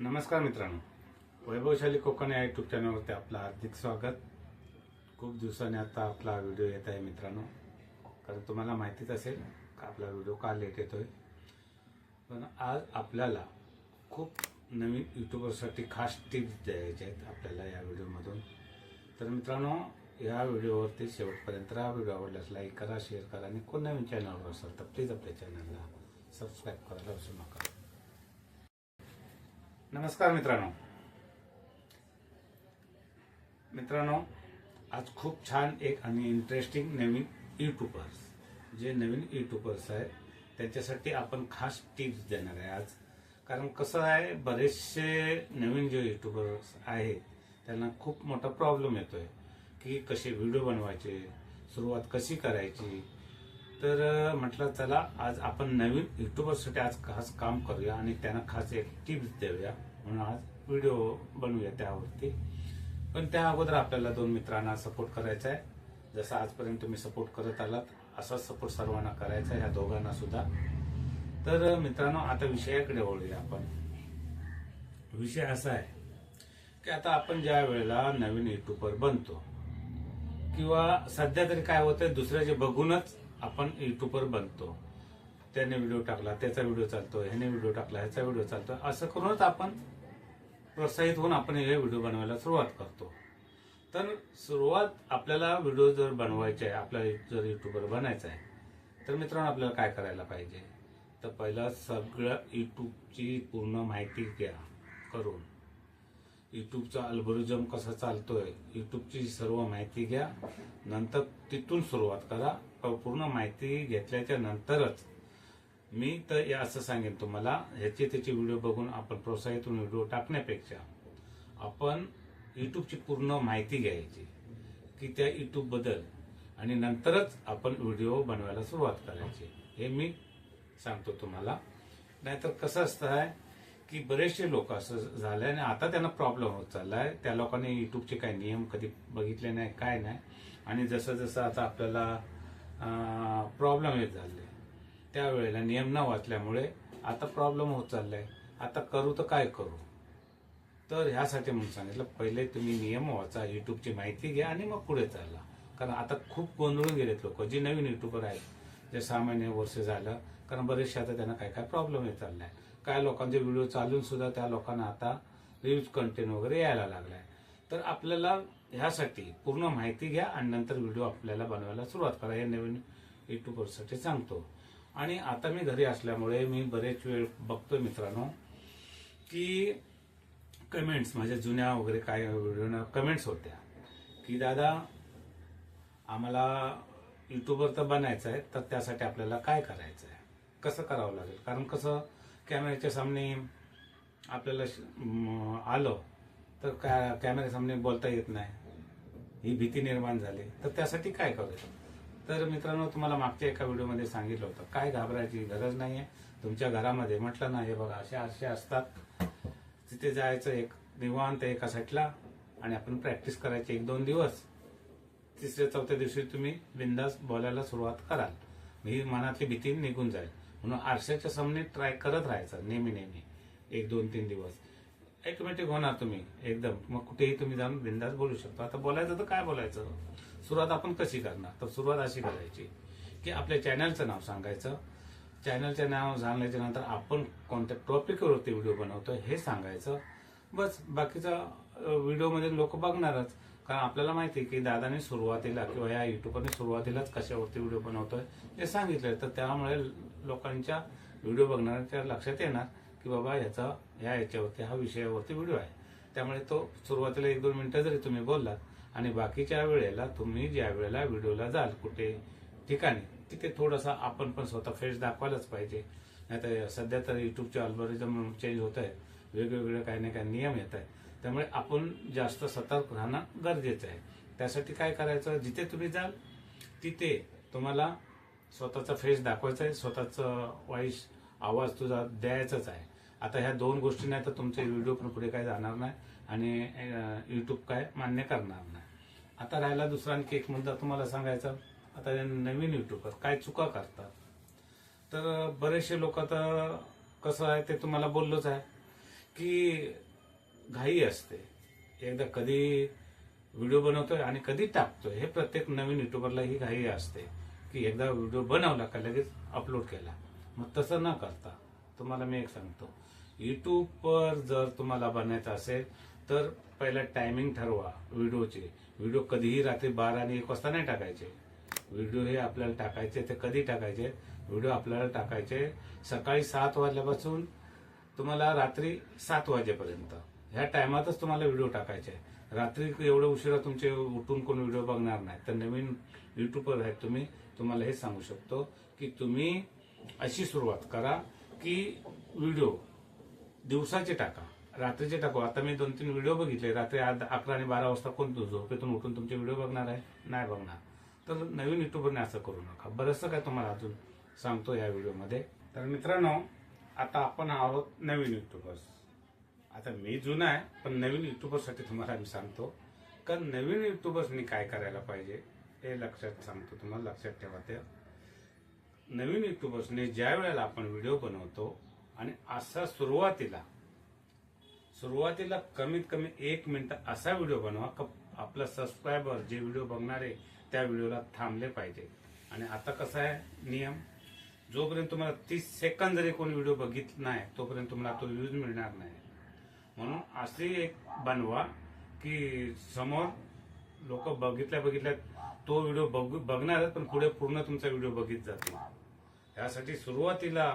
नमस्कार मित्रांनो. वैभवशाली कोकण या युट्यूब चॅनलवरती आपलं हार्दिक स्वागत. खूप दिवसांनी आता आपला व्हिडिओ येत आहे मित्रांनो. कारण तुम्हाला माहितीच असेल का आपला व्हिडिओ का लेट येतोय? पण आज आपल्याला खूप नवीन यूट्यूबरसाठी खास टिप्स द्यायच्या आहेत आपल्याला या व्हिडिओमधून तर मित्रांनो या व्हिडिओवरती शेवटपर्यंत हा व्हिडिओ आवडल्यास लाईक करा शेअर करा आणि कोण नवीन चॅनलवर असाल तर प्लीज आपल्या चॅनलला सबस्क्राईब करायला विसरू नका. नमस्कार मित्रांनो. मित्रांनो आज खूप छान एक आणि इंटरेस्टिंग नवीन यूट्यूबर्स जे नवीन युट्यूबर्स आहेत त्यांच्यासाठी आपण खास टिप्स देणार आहे आज. कारण कसं आहे बरेचसे नवीन जे युट्यूबर्स आहेत त्यांना खूप मोठा प्रॉब्लेम येतोय की कसे व्हिडिओ बनवायचे सुरुवात कशी करायची तर म्हटलं चला आज आपण नवीन युट्यूबरसाठी आज खास काम करूया आणि त्यांना खास एक टिप्स देऊया. म्हणून आज व्हिडिओ बनवूया त्यावरती. पण त्या अगोदर आपल्याला दोन मित्रांना सपोर्ट करायचा आहे. जसं आजपर्यंत तुम्ही सपोर्ट करत आलात असाच सपोर्ट सर्वांना करायचा आहे ह्या दोघांना सुद्धा. तर मित्रांनो आता विषयाकडे वळूया आपण. विषय असा आहे की आता आपण ज्या वेळेला नवीन युट्यूबर बनतो किंवा सध्या तरी काय होतंय दुसऱ्याचे बघूनच आपण युट्यूबवर बनतो. त्याने व्हिडिओ टाकला त्याचा व्हिडिओ चालतो ह्याने व्हिडिओ टाकला ह्याचा व्हिडिओ चालतो. असं करूनच आपण प्रोत्साहित होऊन आपण हे व्हिडिओ बनवायला सुरुवात करतो. तर सुरुवात आपल्याला व्हिडिओ जर बनवायचे आहे आपल्याला जर युट्यूबवर बनायचं आहे तर मित्रांनो आपल्याला काय करायला पाहिजे? तर पहिलं सगळं युट्यूबची पूर्ण माहिती घ्या करून. युट्यूबचा अल्बोरिझम कसा चालतोय? युट्यूबची सर्व माहिती घ्या. नंतर तिथून सुरुवात करा. पूर्ण माहिती घेतल्याच्या नंतरच मी तर असं सांगेन तुम्हाला ह्याचे त्याचे व्हिडिओ बघून आपण प्रोत्साहितून व्हिडिओ टाकण्यापेक्षा आपण यूट्यूबची पूर्ण माहिती घ्यायची की त्या यूट्यूबबद्दल आणि नंतरच आपण व्हिडिओ बनवायला सुरुवात करायची. हे मी सांगतो तुम्हाला. नाहीतर कसं असतं आहे की बरेचसे लोक असं झाले आणि आता त्यांना प्रॉब्लेम होत चालला आहे त्या लोकांनी यूट्यूबचे काही नियम कधी बघितले नाही काय नाही. आणि जसं जसं आता आपल्याला प्रॉब्लेम येत झाले. त्यावेळेला नियम न वाचल्यामुळे आता प्रॉब्लेम होत चाललाय. आता करू तर काय करू? तर ह्यासाठी म्हणून सांगितलं पहिले तुम्ही नियम वाचा युट्यूबची माहिती घ्या आणि मग पुढे चालला कारण आता खूप गोंधळून गेलेत लोक जे नवीन युट्यूबर आहेत जे सहा महिने वर्ष झालं कारण बरेचसे आता त्यांना काय काय प्रॉब्लेम येत चाललाय. काय लोकांचे व्हिडिओ चालून सुद्धा त्या लोकांना आता रिव्ह्यूज कंटेंट वगैरे यायला लागलाय. तर आपल्याला ह्यासाठी पूर्ण माहिती घ्या आणि नंतर व्हिडिओ आपल्याला बनवायला सुरुवात करा. हे नवीन युट्यूबरसाठी सांगतो. आणि आता मी घरी असल्यामुळे मी बरेच वेळ बघतोय मित्रांनो की कमेंट्स माझ्या जुन्या वगैरे काय व्हिडिओ कमेंट्स होत्या. की दादा आम्हाला युट्यूबवर तर बनायचं आहे तर त्यासाठी आपल्याला काय करायचं आहे? कसं करावं लागेल? कारण कसं कॅमेऱ्याच्या सामने आपल्याला श- आलं तर कॅ कॅमेऱ्यासामने बोलता येत नाही. ही भीती निर्माण झाली. तर त्यासाठी काय करू तर मित्रांनो तुम्हाला मागच्या एका व्हिडिओमध्ये सांगितलं होतं. काय घाबरायची गरज नाहीये. तुमच्या घरामध्ये म्हटलं ना हे बघा असे आरसे असतात. तिथे जायचं एक निवांत एका साईडला आणि आपण प्रॅक्टिस करायची एक दोन दिवस. तिसऱ्या चौथ्या दिवशी तुम्ही बिंदास बोलायला सुरुवात कराल. ही मनातली भीती निघून जाईल. म्हणून आरशाच्या सामने ट्राय करत राहायचं नेहमी नेहमी. एक दोन तीन दिवस. ऑटोमॅटिक होणार तुम्ही एकदम. मग कुठेही तुम्ही जाऊन बिंदास बोलू शकता. आता बोलायचं तर काय बोलायचं? सुरुवात आपण कशी करणार? तर सुरुवात अशी करायची की आपल्या चॅनलचं नाव सांगायचं. चॅनलचं नाव सांगल्याच्या नंतर आपण कोणत्या टॉपिकवरती व्हिडिओ बनवतो हे सांगायचं. बस बाकीचा व्हिडिओमध्ये लोक बघणारच. कारण आपल्याला माहिती आहे की दादाने सुरुवातीला किंवा या युट्यूबरने सुरुवातीलाच कशावरती व्हिडिओ बनवतोय हे सांगितलंय. तर त्यामुळे लोकांच्या व्हिडिओ बघणाऱ्यांच्या लक्षात येणार. की बाबा ह्याचा ह्या याच्यावरती हा विषयावरती व्हिडिओ आहे. त्यामुळे तो सुरुवातीला एक दोन मिनिटं जरी तुम्ही बोललात आणि बाकीच्या वेळेला तुम्ही ज्या वेळेला व्हिडिओला जाल कुठे ठिकाणी तिथे थोडासा आपण पण स्वतः फ्रेश दाखवायलाच पाहिजे. नाहीतर सध्या तर युट्यूबचे अल्गोरिझम चेंज होत आहे. वेगवेगळे काही ना काही नियम येत आहे त्यामुळे आपण जास्त सतर्क राहणं गरजेचं आहे. त्यासाठी काय करायचं? जिथे तुम्ही जाल तिथे तुम्हाला स्वतःचा फेस दाखवायचा आहे. स्वतःचं व्हॉइस आवाज तुझा द्यायचाच आहे. आता ह्या दोन गोष्टी नाही तर तुमचे व्हिडिओ पण पुढे काय जाणार नाही आणि युट्यूब काय मान्य करणार नाही. आता राहिला दुसरा आणखी एक मुद्दा तुम्हाला सांगायचा. आता नवीन युट्यूबर काय चुका करतात? तर बरेचसे लोक आता कसं आहे ते तुम्हाला बोललोच आहे की घाई असते. एकदा कधी व्हिडिओ बनवतोय आणि कधी टाकतोय हे प्रत्येक नवीन युट्यूबरला ही घाई असते की एकदा व्हिडिओ बनवला का लगेच अपलोड केला. मग तसं न करता तुम्हाला मी एक सांगतो. युट्यूबवर जर तुम्हाला बनायचं असेल तर पहिला टायमिंग ठरवा व्हिडिओचे. व्हिडिओ कधीही रात्री बारा आणि एक वाजता नाही टाकायचे. व्हिडिओ हे आपल्याला टाकायचे ते कधी टाकायचे? व्हिडिओ आपल्याला टाकायचे सकाळी सात वाजल्यापासून तुम्हाला रात्री सात वाजेपर्यंत. ह्या टायमातच तुम्हाला व्हिडिओ टाकायचे. रात्री एवढं उशिरा तुमचे उठून कोण व्हिडिओ बघणार नाही. तर नवीन युट्यूबर आहेत तुम्ही तुम्हाला हे सांगू शकतो की तुम्ही अशी सुरुवात करा की व्हिडिओ दिवसाचे टाका. रात्रीचे टाकू. आता मी दोन तीन व्हिडिओ बघितले. रात्री अकरा आणि बारा वाजता कोण झोपेतून उठून तुमचे व्हिडिओ बघणार आहे? नाही बघणार. तर नवीन युट्यूबरने असं करू नका. बरंचसं काय तुम्हाला अजून सांगतो या व्हिडिओमध्ये. तर मित्रांनो आता आपण आहोत नवीन युट्यूबर्स आता मी जुना आहे पण नवीन युट्यूबरसाठी तुम्हाला मी सांगतो. कारण नवीन युट्यूबर्सनी काय करायला पाहिजे हे लक्षात सांगतो तुम्हाला. लक्षात ठेवा ते. नवीन युट्यूबर्सने ज्या वेळेला आपण व्हिडिओ बनवतो आणि असा सुरुवातीला सुरुवातीला कमीत कमी एक मिनिट असा व्हिडिओ बनवा का आपला सबस्क्रायबर जे व्हिडिओ बघणारे त्या व्हिडिओला थांबले पाहिजे. आणि आता कसं आहे नियम? जोपर्यंत तुम्हाला तीस सेकंद जरी कोणी व्हिडिओ बघितला नाही तोपर्यंत तुम्हाला तो व्ह्यूज मिळणार नाही. म्हणून अशी एक बनवा की समोर लोक बघितल्या बघितल्या तो व्हिडिओ बघ बघणार पण पुढे पूर्ण तुमचा व्हिडिओ बघित जातो यासाठी सुरुवातीला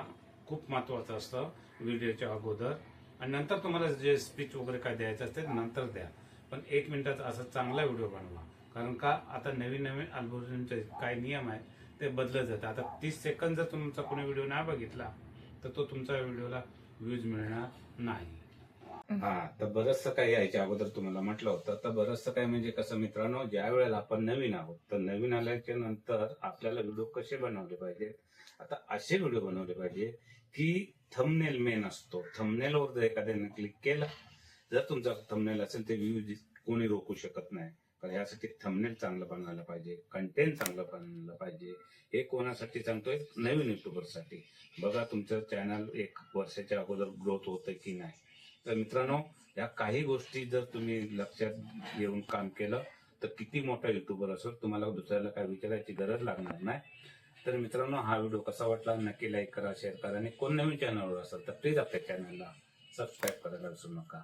खूप महत्वाचं असतं व्हिडिओच्या अगोदर. आणि नंतर तुम्हाला जे स्पीच वगैरे काय द्यायचं असते ते नंतर द्या. पण एक मिनिटाचा असा चांगला व्हिडिओ बनवा. कारण का आता नवीन नवीन अल्गोरिथमचे काय नियम आहे ते बदलत जातात. आता तीस सेकंद जर तुमचा कोणी व्हिडिओ नाही बघितला तर तो तुमच्या व्हिडिओला व्ह्यूज मिळणार नाही. हा तर बरचसं काही यायच्या अगोदर तुम्हाला म्हटलं होतं. तर बरचसं काय म्हणजे कसं मित्रांनो ज्या वेळेला आपण नवीन आहोत तर नवीन आल्याच्यानंतर आपल्याला व्हिडिओ कसे बनवले पाहिजे? आता असे व्हिडिओ बनवले पाहिजे की थमनेल मेन असतो. थमनेलवर जर एखाद्याने क्लिक केला जर तुमचा थमनेल असेल ते व्ह्यू कोणी रोखू शकत नाही. तर यासाठी थमनेल चांगलं बनवायला पाहिजे कंटेंट चांगलं बनवलं पाहिजे. हे कोणासाठी सांगतोय? नवीन युट्यूबरसाठी बघा तुमचं चॅनल एक वर्षाच्या अगोदर ग्रोथ होतंय की नाही? तर मित्रांनो या काही गोष्टी जर तुम्ही लक्षात घेऊन काम केलं तर किती मोठा युट्यूबर असेल तुम्हाला दुसऱ्याला काय विचारायची गरज लागणार नाही. तर मित्रांनो हा व्हिडिओ कसा वाटला नक्की लाईक करा शेअर करा आणि कोण नवीन चॅनलवर असेल तर प्लीज आपल्या चॅनलला सबस्क्राईब करायला विसरू नका.